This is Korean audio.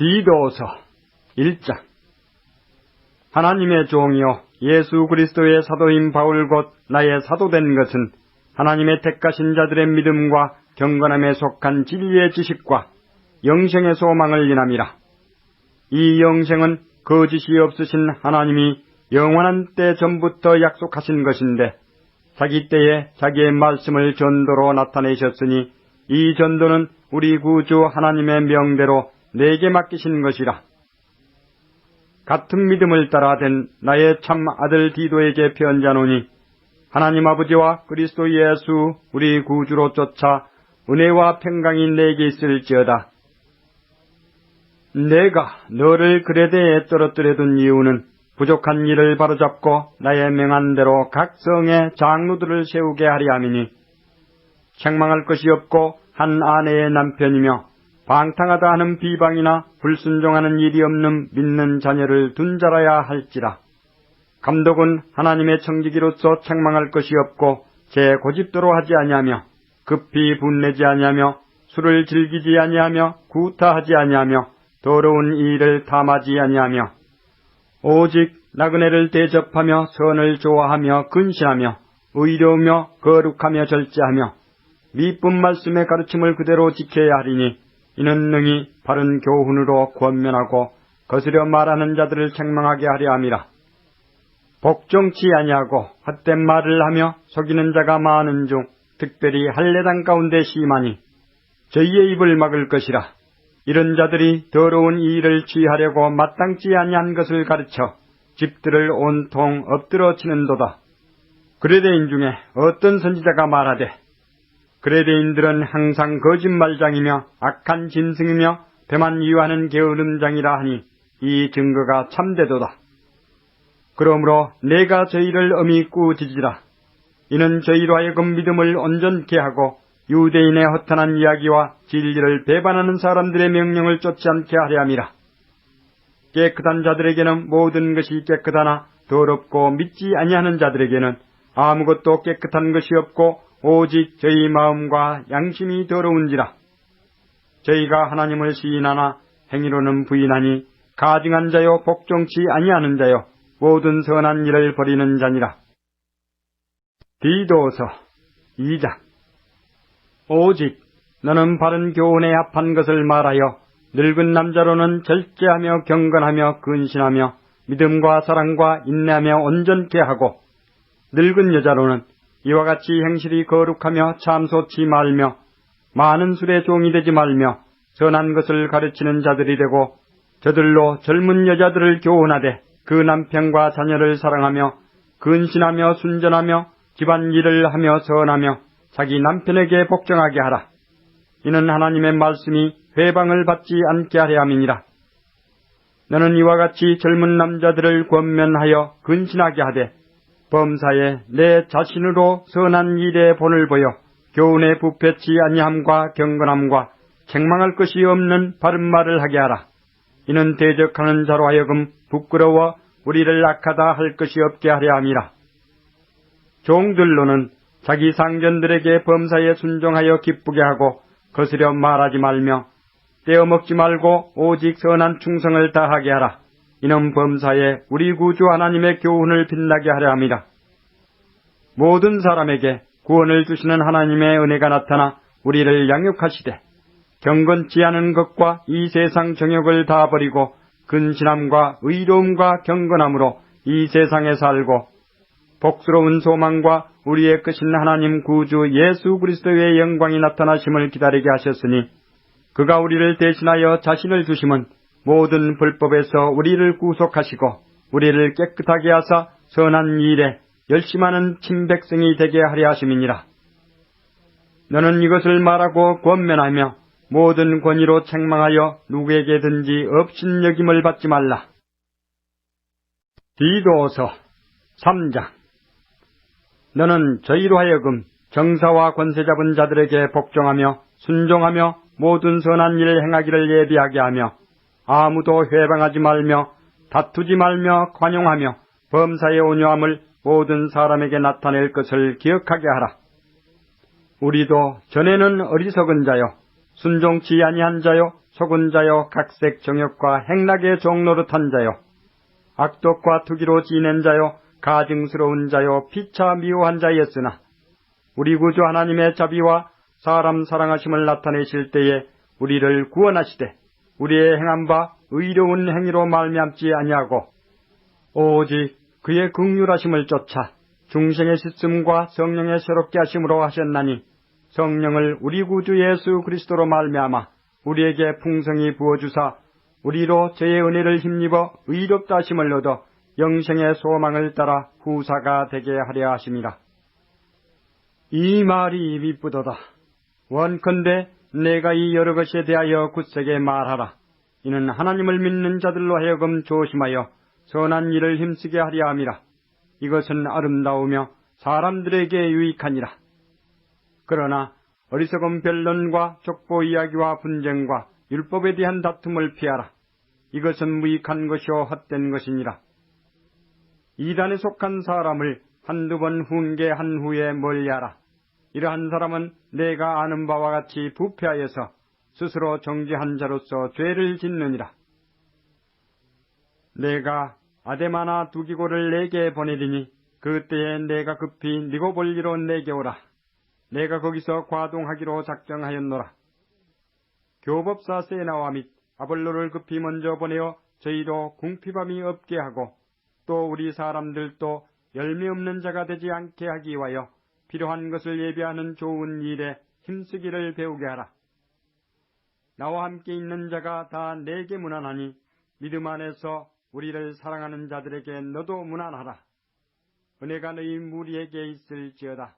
디도서 1장 하나님의 종이요 예수 그리스도의 사도인 바울 곧 나의 사도된 것은 하나님의 택하신 자들의 믿음과 경건함에 속한 진리의 지식과 영생의 소망을 인함이라. 이 영생은 거짓이 없으신 하나님이 영원한 때 전부터 약속하신 것인데 자기 때에 자기의 말씀을 전도로 나타내셨으니 이 전도는 우리 구주 하나님의 명대로 내게 맡기신 것이라. 같은 믿음을 따라 된 나의 참 아들 디도에게 편지하노니 하나님 아버지와 그리스도 예수 우리 구주로 쫓아 은혜와 평강이 내게 있을지어다. 내가 너를 그레데에 떨어뜨려둔 이유는 부족한 일을 바로잡고 나의 명한 대로 각 성의 장로들을 세우게 하리 함이니 책망할 것이 없고 한 아내의 남편이며 방탕하다 하는 비방이나 불순종하는 일이 없는 믿는 자녀를 둔 자라야 할지라. 감독은 하나님의 청지기로서 책망할 것이 없고 제 고집도로 하지 아니하며 급히 분내지 아니하며 술을 즐기지 아니하며 구타하지 아니하며 더러운 일을 탐하지 아니하며 오직 나그네를 대접하며 선을 좋아하며 근신하며 의로우며 거룩하며 절제하며 미쁜 말씀의 가르침을 그대로 지켜야 하리니 이는 능히 바른 교훈으로 권면하고 거스려 말하는 자들을 책망하게 하려 함이라. 복종치 아니하고 헛된 말을 하며 속이는 자가 많은 중 특별히 할례당 가운데 심하니 저희의 입을 막을 것이라. 이런 자들이 더러운 일을 취하려고 마땅치 아니한 것을 가르쳐 집들을 온통 엎드러 치는도다. 그레데인 중에 어떤 선지자가 말하되 그레데인들은 항상 거짓말장이며 악한 진승이며 배만 이유하는 게으름장이라 하니 이 증거가 참되도다. 그러므로 내가 저희를 엄히 꾸짖으라. 이는 저희로 하여금 믿음을 온전케 하고 유대인의 허탄한 이야기와 진리를 배반하는 사람들의 명령을 쫓지 않게 하려 함이라. 깨끗한 자들에게는 모든 것이 깨끗하나 더럽고 믿지 아니하는 자들에게는 아무것도 깨끗한 것이 없고 오직 저희 마음과 양심이 더러운지라. 저희가 하나님을 시인하나 행위로는 부인하니 가증한 자요 복종치 아니하는 자요 모든 선한 일을 버리는 자니라. 디도서 2장 오직 너는 바른 교훈에 합한 것을 말하여 늙은 남자로는 절제하며 경건하며 근신하며 믿음과 사랑과 인내하며 온전케 하고 늙은 여자로는 이와 같이 행실이 거룩하며 참소치 말며 많은 술에 종이 되지 말며 선한 것을 가르치는 자들이 되고 저들로 젊은 여자들을 교훈하되 그 남편과 자녀를 사랑하며 근신하며 순전하며 집안 일을 하며 선하며 자기 남편에게 복종하게 하라. 이는 하나님의 말씀이 회방을 받지 않게 하려 함이니라. 너는 이와 같이 젊은 남자들을 권면하여 근신하게 하되 범사에 내 자신으로 선한 일에 본을 보여 교훈에 부패치 아니함과 경건함과 책망할 것이 없는 바른 말을 하게 하라. 이는 대적하는 자로 하여금 부끄러워 우리를 악하다 할 것이 없게 하려 함이라. 종들로는 자기 상전들에게 범사에 순종하여 기쁘게 하고 거스려 말하지 말며 떼어먹지 말고 오직 선한 충성을 다하게 하라. 이는 범사에 우리 구주 하나님의 교훈을 빛나게 하려 함이라. 모든 사람에게 구원을 주시는 하나님의 은혜가 나타나 우리를 양육하시되 경건치 않은 것과 이 세상 정욕을 다 버리고 근신함과 의로움과 경건함으로 이 세상에 살고 복스러운 소망과 우리의 끝인 하나님 구주 예수 그리스도의 영광이 나타나심을 기다리게 하셨으니 그가 우리를 대신하여 자신을 주심은 모든 불법에서 우리를 구속하시고 우리를 깨끗하게 하사 선한 일에 열심하는 친백성이 되게 하려 하심이니라. 너는 이것을 말하고 권면하며 모든 권위로 책망하여 누구에게든지 업신여김을 받지 말라. 디도서 3장 너는 저희로 하여금 정사와 권세 잡은 자들에게 복종하며 순종하며 모든 선한 일을 행하기를 예비하게 하며 아무도 회방하지 말며 다투지 말며 관용하며 범사의 온유함을 모든 사람에게 나타낼 것을 기억하게 하라. 우리도 전에는 어리석은 자요, 순종치 아니한 자요, 속은 자여 각색 정욕과 행락의 종노릇한 자여 악독과 투기로 지낸 자여 가증스러운 자여 피차 미워한 자였으나 우리 구주 하나님의 자비와 사람 사랑하심을 나타내실 때에 우리를 구원하시되 우리의 행한 바 의로운 행위로 말미암지 아니하고 오직 그의 극률하심을 쫓아 중생의 씻음과 성령의 새롭게 하심으로 하셨나니 성령을 우리 구주 예수 그리스도로 말미암아 우리에게 풍성히 부어주사 우리로 저의 은혜를 힘입어 의롭다 하심을 얻어 영생의 소망을 따라 후사가 되게 하려 하심이라. 이 말이 미쁘도다. 원컨대 내가 이 여러 것에 대하여 굳세게 말하라. 이는 하나님을 믿는 자들로 하여금 조심하여 선한 일을 힘쓰게 하려 함이라. 이것은 아름다우며 사람들에게 유익하니라. 그러나 어리석은 변론과 족보 이야기와 분쟁과 율법에 대한 다툼을 피하라. 이것은 무익한 것이요 헛된 것이니라. 이단에 속한 사람을 한두 번 훈계한 후에 멀리하라. 이러한 사람은 내가 아는 바와 같이 부패하여서 스스로 정죄한 자로서 죄를 짓느니라. 내가 아데마나 두기고를 내게 보내리니 그때에 내가 급히 니고볼리로 내게 오라. 내가 거기서 과동하기로 작정하였노라. 교법사 세나와 및 아볼로를 급히 먼저 보내어 저희로 궁피밤이 없게 하고 또 우리 사람들도 열매 없는 자가 되지 않게 하기 위하여 필요한 것을 예비하는 좋은 일에 힘쓰기를 배우게 하라. 나와 함께 있는 자가 다 내게 무난하니 믿음 안에서 우리를 사랑하는 자들에게 너도 무난하라. 은혜가 너희 무리에게 있을지어다.